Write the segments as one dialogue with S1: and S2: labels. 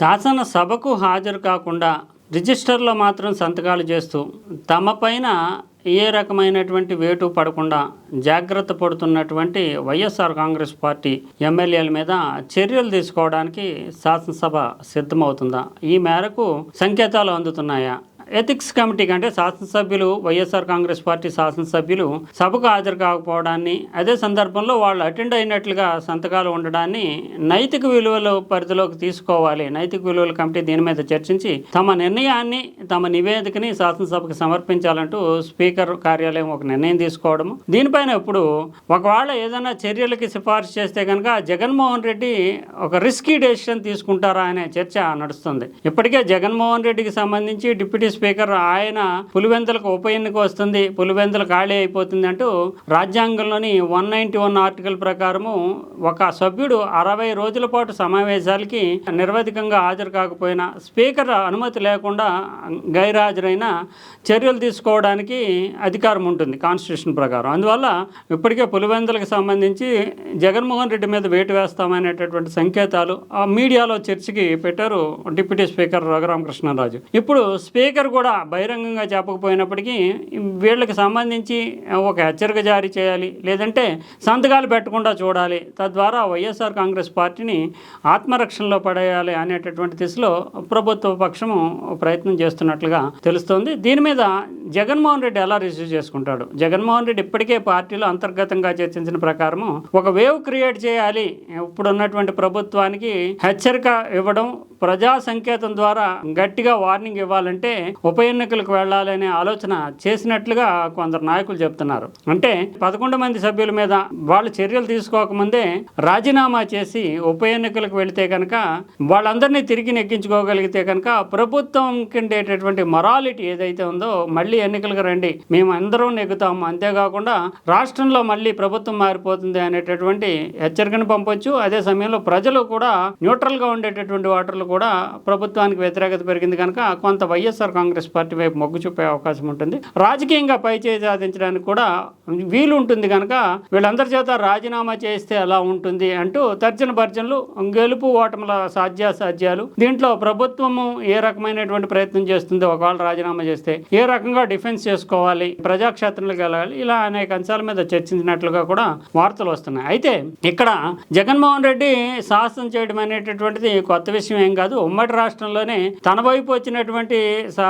S1: శాసనసభకు హాజరు కాకుండా రిజిస్టర్లో మాత్రం సంతకాలు చేస్తూ తమ పైన ఏ రకమైనటువంటి వేటు పడకుండా జాగ్రత్త పడుతున్నటువంటి వైఎస్ఆర్ కాంగ్రెస్ పార్టీ ఎమ్మెల్యేల మీద చర్యలు తీసుకోవడానికి శాసనసభ సిద్ధమవుతుందా? ఈ మేరకు సంకేతాలు అందుతున్నాయా? ఎథిక్స్ కమిటీ కంటే శాసనసభ్యులు వైఎస్ఆర్ కాంగ్రెస్ పార్టీ శాసనసభ్యులు సభకు హాజరు కాకపోవడాన్ని అదే సందర్భంలో వాళ్ళు అటెండ్ అయినట్లుగా సంతకాలు ఉండడాన్ని నైతిక విలువల పరిధిలోకి తీసుకోవాలి. నైతిక విలువల కమిటీ దీని మీద చర్చించి తమ నిర్ణయాన్ని తమ నివేదికని శాసనసభకు సమర్పించాలంటూ స్పీకర్ కార్యాలయం ఒక నిర్ణయం తీసుకోవడము. దీనిపైన ఇప్పుడు ఒకవేళ ఏదైనా చర్యలకి సిఫార్సు చేస్తే కనుక జగన్మోహన్ రెడ్డి ఒక రిస్కీ డెసిషన్ తీసుకుంటారా అనే చర్చ నడుస్తుంది. ఇప్పటికే జగన్మోహన్ రెడ్డికి సంబంధించి డిప్యూటీ స్పీకర్ ఆయన పులివెందులకు ఉప ఎన్నిక వస్తుంది పులివెందులు ఖాళీ అయిపోతుంది అంటూ రాజ్యాంగంలోని వన్ నైన్టీ వన్ ఆర్టికల్ ప్రకారము ఒక సభ్యుడు అరవై రోజుల పాటు సమావేశాలకి నిర్వధికంగా హాజరు కాకపోయినా స్పీకర్ అనుమతి లేకుండా గైర్హాజరైన చర్యలు తీసుకోవడానికి అధికారం ఉంటుంది కాన్స్టిట్యూషన్ ప్రకారం. అందువల్ల ఇప్పటికే పులివెందులకు సంబంధించి జగన్మోహన్ రెడ్డి మీద వేటు వేస్తామనేటటువంటి సంకేతాలు ఆ మీడియాలో చర్చకి పెట్టారు డిప్యూటీ స్పీకర్ రఘురామకృష్ణరాజు. ఇప్పుడు స్పీకర్ కూడా బహిరంగంగా చెప్పకపోయినప్పటికీ వీళ్ళకి సంబంధించి ఒక హెచ్చరిక జారీ చేయాలి లేదంటే సంతకాలు పెట్టకుండా చూడాలి. తద్వారా వైఎస్ఆర్ కాంగ్రెస్ పార్టీని ఆత్మరక్షణలో పడేయాలి అనేటటువంటి దిశలో ప్రభుత్వ పక్షము ప్రయత్నం చేస్తున్నట్లుగా తెలుస్తోంది. దీని మీద జగన్మోహన్ రెడ్డి ఎలా రిసీవ్ చేసుకుంటాడు? జగన్మోహన్ రెడ్డి ఇప్పటికే పార్టీలో అంతర్గతంగా చర్చించిన ప్రకారము ఒక వేవ్ క్రియేట్ చేయాలి. ఇప్పుడు ఉన్నటువంటి ప్రభుత్వానికి హెచ్చరిక ఇవ్వడం ప్రజా సంకేతం ద్వారా గట్టిగా వార్నింగ్ ఇవ్వాలంటే ఉప ఎన్నికలకు వెళ్ళాలనే ఆలోచన చేసినట్లుగా కొందరు నాయకులు చెప్తున్నారు. అంటే పదకొండు మంది సభ్యుల మీద వాళ్ళు చర్యలు తీసుకోకముందే రాజీనామా చేసి ఉప ఎన్నికలకు వెళితే కనుక వాళ్ళందరినీ తిరిగి నెగ్గించుకోగలిగితే కనుక ప్రభుత్వం కిందేటటువంటి మొరాలిటీ ఏదైతే ఉందో మళ్ళీ ఎన్నికలకు రండి మేము అందరం నెగ్గుతాము. అంతేకాకుండా రాష్ట్రంలో మళ్ళీ ప్రభుత్వం మారిపోతుంది అనేటటువంటి హెచ్చరికను పంపొచ్చు. అదే సమయంలో ప్రజలు కూడా న్యూట్రల్గా ఉండేటటువంటి వాటర్లు కూడా ప్రభుత్వానికి వ్యతిరేకత పెరిగింది కనుక కొంత వైఎస్ఆర్ కాంగ్రెస్ పార్టీ వైపు మొగ్గు చూపే అవకాశం ఉంటుంది. రాజకీయంగా పైచేయి సాధించడానికి కూడా వీలు ఉంటుంది కనుక వీళ్ళందరి చేత రాజీనామా చేస్తే ఎలా ఉంటుంది అంటూ తర్జన భర్జనలు గెలుపు ఓటముల సాధ్యాసాధ్యాలు దీంట్లో ప్రభుత్వము ఏ రకమైనటువంటి ప్రయత్నం చేస్తుందో ఒకవేళ రాజీనామా చేస్తే ఏ రకంగా డిఫెన్స్ చేసుకోవాలి ప్రజాక్షేత్రంలోకి వెళ్ళాలి ఇలా అనేక అంశాల మీద చర్చించినట్లుగా కూడా వార్తలు వస్తున్నాయి. అయితే ఇక్కడ జగన్మోహన్ రెడ్డి సాహసం చేయడం అనేటటువంటిది కొత్త విషయం ఏం కాదు. ఉమ్మడి రాష్ట్రంలోనే తన వైపు వచ్చినటువంటి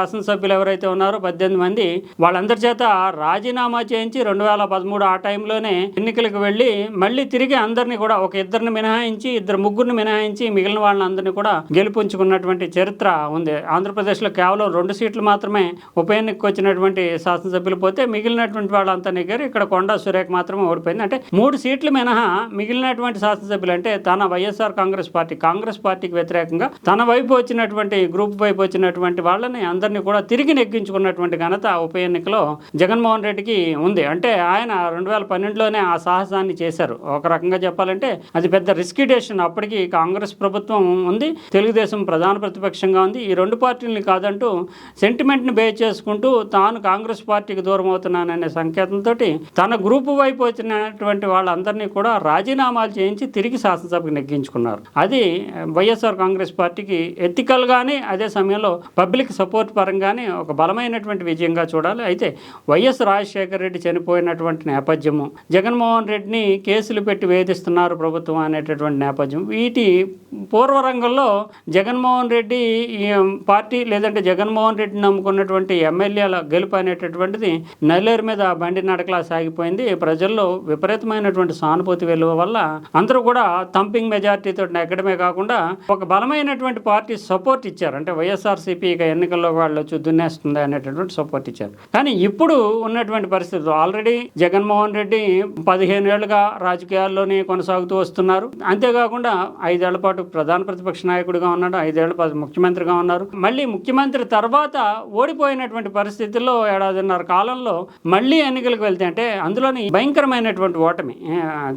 S1: శాసనసభ్యులు ఎవరైతే ఉన్నారో పద్దెనిమిది మంది వాళ్ళందరి చేత రాజీనామా చేయించి రెండు వేల పదమూడు ఆ టైంలోనే ఎన్నికలకు వెళ్ళి మళ్ళీ తిరిగి అందరినీ కూడా ఒక ఇద్దరిని మినహాయించి ఇద్దరు ముగ్గురిని మినహాయించి మిగిలిన వాళ్ళందరినీ కూడా గెలుపుంచుకున్నటువంటి చరిత్ర ఉంది. ఆంధ్రప్రదేశ్లో కేవలం రెండు సీట్లు మాత్రమే ఉప ఎన్నికకు వచ్చినటువంటి శాసనసభ్యులు పోతే మిగిలినటువంటి వాళ్ళంతా నెగ్గారు ఇక్కడ కొండా సురేఖ మాత్రమే ఓడిపోయింది. అంటే మూడు సీట్లు మినహా మిగిలినటువంటి శాసనసభ్యులు అంటే తన వైఎస్ఆర్ కాంగ్రెస్ పార్టీ కాంగ్రెస్ పార్టీకి వ్యతిరేకంగా తన వైపు వచ్చినటువంటి గ్రూప్ వైపు వచ్చినటువంటి వాళ్ళని అందరినీ కూడా తిరిగి నెగ్గించుకున్నటువంటి ఘనత ఉప ఎన్నికలో జగన్మోహన్ రెడ్డికి ఉంది. అంటే ఆయన రెండు వేల పన్నెండులోనే ఆ సాహసాన్ని చేశారు. ఒక రకంగా చెప్పాలంటే అది పెద్ద రిస్కీ డెసిషన్ అప్పటికి కాంగ్రెస్ ప్రభుత్వం ఉంది తెలుగుదేశం ప్రధాన ప్రతిపక్షంగా ఉంది. ఈ రెండు పార్టీలని కాదంటూ సెంటిమెంట్ని బేస్ చేసుకుంటూ తాను కాంగ్రెస్ పార్టీకి దూరం అవుతున్నాననే సంకేతంతో తన గ్రూపు వైపు వచ్చినటువంటి వాళ్ళందరినీ కూడా రాజీనామాలు చేయించి తిరిగి శాసనసభకు నెగ్గించుకున్నారు. అది వైఎస్ఆర్ కాంగ్రెస్ పార్టీకి ఎథికల్గానే అదే సమయంలో పబ్లిక్ సపోర్ట్ పరంగానే ఒక బలమైనటువంటి విజయంగా చూడాలి. అయితే వైఎస్ రాజశేఖర రెడ్డి చనిపోయినటువంటి నేపథ్యము జగన్మోహన్ రెడ్డిని కేసులు పెట్టి వేధిస్తున్నారు ప్రభుత్వం అనేటటువంటి నేపథ్యం వీటి పూర్వరంగంలో జగన్మోహన్ రెడ్డి ఈ పార్టీ లేదంటే జగన్మోహన్ రెడ్డిని నమ్ముకున్నటువంటి ఎమ్మెల్యేల గెలుపు అనేటటువంటిది నల్లేరు మీద బండి నడకలా సాగిపోయింది. ప్రజల్లో విపరీతమైనటువంటి సానుభూతి వెలువ వల్ల అందరూ కూడా థంపింగ్ మెజార్టీతో ఎక్కడమే కాకుండా ఒక బలమైనటువంటి పార్టీ సపోర్ట్ ఇచ్చారు. అంటే వైఎస్ఆర్సీపీ ఎన్నికల్లో వాళ్ళు వచ్చి దున్నేస్తుంది అనేటటువంటి సపోర్ట్ ఇచ్చారు. కానీ ఇప్పుడు ఉన్నటువంటి పరిస్థితులు ఆల్రెడీ జగన్మోహన్ రెడ్డి పదిహేను ఏళ్ళుగా రాజకీయాల్లోనే కొనసాగుతూ వస్తున్నారు. అంతేకాకుండా ఐదేళ్ళ పాటు ప్రధాన ప్రతిపక్ష నాయకుడిగా ఉన్నాడు ఐదేళ్ళ పాటు ముఖ్యమంత్రిగా ఉన్నారు. మళ్ళీ ముఖ్యమంత్రి తర్వాత ఓడిపోయినటువంటి పరిస్థితుల్లో ఏడాదిన్నర కాలంలో మళ్ళీ ఎన్నికలకు వెళ్తే అంటే అందులోని భయంకరమైనటువంటి ఓటమి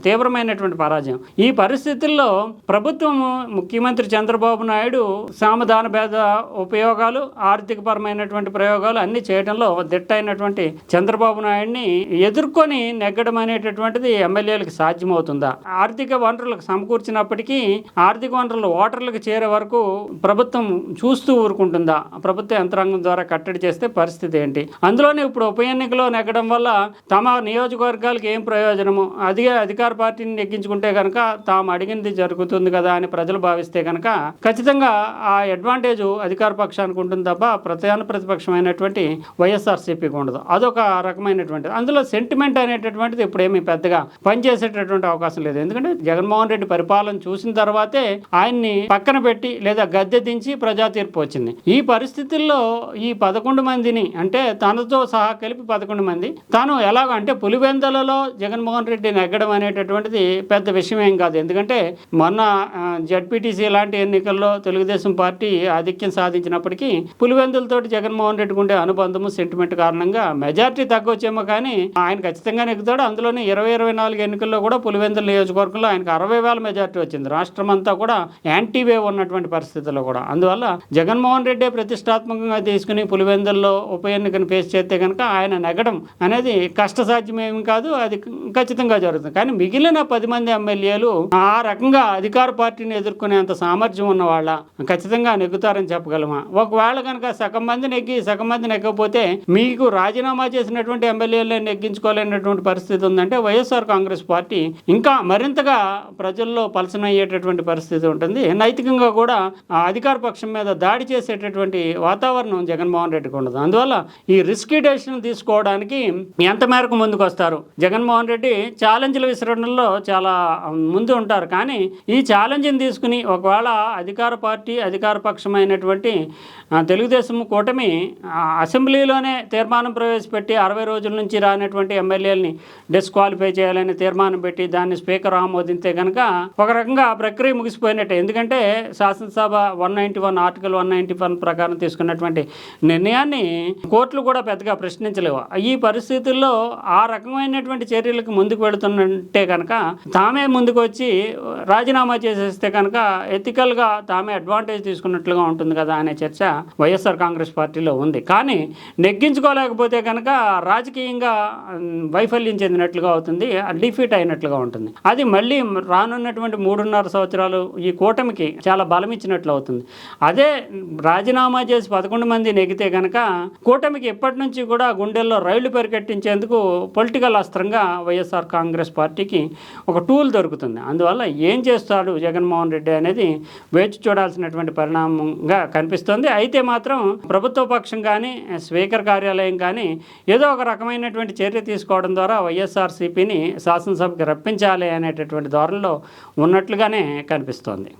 S1: తీవ్రమైనటువంటి పరాజయం. ఈ పరిస్థితుల్లో ప్రభుత్వం ముఖ్యమంత్రి చంద్రబాబు నాయుడు సామధాన భేద ఉపయోగాలు ఆర్థిక ఆర్థికపరమైనటువంటి ప్రయోగాలు అన్ని చేయడంలో దిట్టైనటువంటి చంద్రబాబు నాయుడిని ఎదుర్కొని నెగ్గడం అనేటటువంటిది ఎమ్మెల్యేలకు సాధ్యమవుతుందా? ఆర్థిక వనరులకు సమకూర్చినప్పటికీ ఆర్థిక వనరులు ఓటర్లకు చేరే వరకు ప్రభుత్వం చూస్తూ ఊరుకుంటుందా? ప్రభుత్వ యంత్రాంగం ద్వారా కట్టడి చేస్తే పరిస్థితి ఏంటి? అందులోనే ఇప్పుడు ఉప ఎన్నికలో నెగ్గడం వల్ల తమ నియోజకవర్గాలకు ఏం ప్రయోజనము? అదే అధికార పార్టీని నెగ్గించుకుంటే కనుక తాము అడిగింది జరుగుతుంది కదా అని ప్రజలు భావిస్తే కనుక ఖచ్చితంగా ఆ అడ్వాంటేజ్ అధికార పక్షానికి ఉంటుంది తప్ప ప్రధాన ప్రతిపక్షమైనటువంటి వైఎస్ఆర్సీపీకి ఉండదు. అదొక రకమైనటువంటిది. అందులో సెంటిమెంట్ అనేటటువంటిది ఇప్పుడు ఏమి పెద్దగా పనిచేసేటటువంటి అవకాశం లేదు. ఎందుకంటే జగన్మోహన్ రెడ్డి పరిపాలన చూసిన తర్వాతే ఆయన్ని పక్కన పెట్టి లేదా గద్దె దించి ప్రజా తీర్పు వచ్చింది. ఈ పరిస్థితుల్లో ఈ పదకొండు మందిని అంటే తనతో సహా కలిపి పదకొండు మంది తాను ఎలాగ అంటే పులివెందలలో జగన్మోహన్ రెడ్డి నెగ్గడం అనేటటువంటిది పెద్ద విషయం ఏం కాదు. ఎందుకంటే మొన్న జడ్పీటీసీ లాంటి ఎన్నికల్లో తెలుగుదేశం పార్టీ ఆధిక్యం సాధించినప్పటికీ పులివెందులతోటి జగన్మోహన్ రెడ్డికి ఉండే అనుబంధము సెంటిమెంట్ కారణంగా మెజార్టీ తగ్గొచ్చేమో కానీ ఆయన ఖచ్చితంగా నెగ్గుతాడు. అందులోనే ఇరవై ఇరవై నాలుగు ఎన్నికల్లో కూడా పులివెందుల నియోజకవర్గంలో ఆయనకు అరవై వేల మెజార్టీ వచ్చింది. రాష్ట్రం అంతా కూడా యాంటీ వేవ్ ఉన్నటువంటి పరిస్థితుల్లో కూడా. అందువల్ల జగన్మోహన్ రెడ్డి ప్రతిష్టాత్మకంగా తీసుకుని పులివెందుల్లో ఉప ఎన్నికను ఫేస్ చేస్తే కనుక ఆయన నెగ్గడం అనేది కష్టసాధ్యమేమి కాదు అది ఖచ్చితంగా జరుగుతుంది. కానీ మిగిలిన పది మంది ఎమ్మెల్యేలు ఆ రకంగా అధికార పార్టీని ఎదుర్కొనేంత సామర్థ్యం ఉన్న వాళ్ళ ఖచ్చితంగా నెగ్గుతారని చెప్పగలమా? ఒకవేళ కనుక సగం మంది నెగ్గి సగం మంది నెగ్గకపోతే మీకు రాజీనామా చేసినటువంటి ఎమ్మెల్యేలను నెగ్గించుకోలేనటువంటి పరిస్థితి ఉందంటే వైఎస్ఆర్ కాంగ్రెస్ పార్టీ ఇంకా మరింతగా ప్రజల్లో పలసనయ్యేటటువంటి పరిస్థితి ఉంటుంది. నైతికంగా కూడా ఆ అధికార పక్షం మీద దాడి చేసేటటువంటి వాతావరణం జగన్మోహన్ రెడ్డికి ఉండదు. అందువల్ల ఈ రిస్కీ డెసిషన్ తీసుకోవడానికి ఎంత మేరకు ముందుకు వస్తారు జగన్మోహన్ రెడ్డి ఛాలెంజ్ల విసరణలో చాలా ముందు ఉంటారు. కానీ ఈ ఛాలెంజ్ని తీసుకుని ఒకవేళ అధికార పార్టీ అధికార పక్షమైనటువంటి తెలుగుదేశం తెలుగుదేశం కూటమి ఆ, అసెంబ్లీలోనే తీర్మానం ప్రవేశపెట్టి అరవై రోజుల నుంచి రానటువంటి ఎమ్మెల్యేలని డిస్క్వాలిఫై చేయాలని తీర్మానం పెట్టి దాన్ని స్పీకర్ ఆమోదించే కనుక ఒక రకంగా ఆ ప్రక్రియ ముగిసిపోయినట్టే. ఎందుకంటే శాసనసభ one ninety one article one ninety one ప్రకారం తీసుకున్నటువంటి నిర్ణయాన్ని కోర్టులు కూడా పెద్దగా ప్రశ్నించలేవు. ఈ పరిస్థితుల్లో ఆ రకమైనటువంటి చర్యలకు ముందుకు వెళుతుంటే కనుక తామే ముందుకు వచ్చి రాజీనామా చేసేస్తే కనుక ఎథికల్గా తామే అడ్వాంటేజ్ తీసుకున్నట్లుగా ఉంటుంది కదా అనే చర్చ వైఎస్ఆర్ కాంగ్రెస్ పార్టీలో ఉంది. కానీ నెగ్గించుకోలేకపోతే కనుక రాజకీయంగా వైఫల్యం చెందినట్లుగా అవుతుంది డిఫీట్ అయినట్లుగా ఉంటుంది. అది మళ్ళీ రానున్నటువంటి మూడున్నర సంవత్సరాలు ఈ కూటమికి చాలా బలం ఇచ్చినట్లు అవుతుంది. అదే రాజీనామా చేసి పదకొండు మంది నెగితే కనుక కూటమికి ఎప్పటి నుంచి కూడా గుండెల్లో రైళ్ళు పరిగెట్టించేందుకు పొలిటికల్ అస్త్రంగా వైఎస్ఆర్ కాంగ్రెస్ పార్టీకి ఒక టూల్ దొరుకుతుంది. అందువల్ల ఏం చేస్తాడు జగన్మోహన్ రెడ్డి అనేది వేచి చూడాల్సినటువంటి పరిణామంగా కనిపిస్తుంది. అయితే మాత్రం ప్రభుత్వ పక్షం కానీ స్పీకర్ కార్యాలయం కానీ ఏదో ఒక రకమైనటువంటి చర్య తీసుకోవడం ద్వారా వైఎస్ఆర్సీపీని శాసనసభకి రప్పించాలి అనేటటువంటి ధోరణిలో ఉన్నట్లుగానే కనిపిస్తోంది.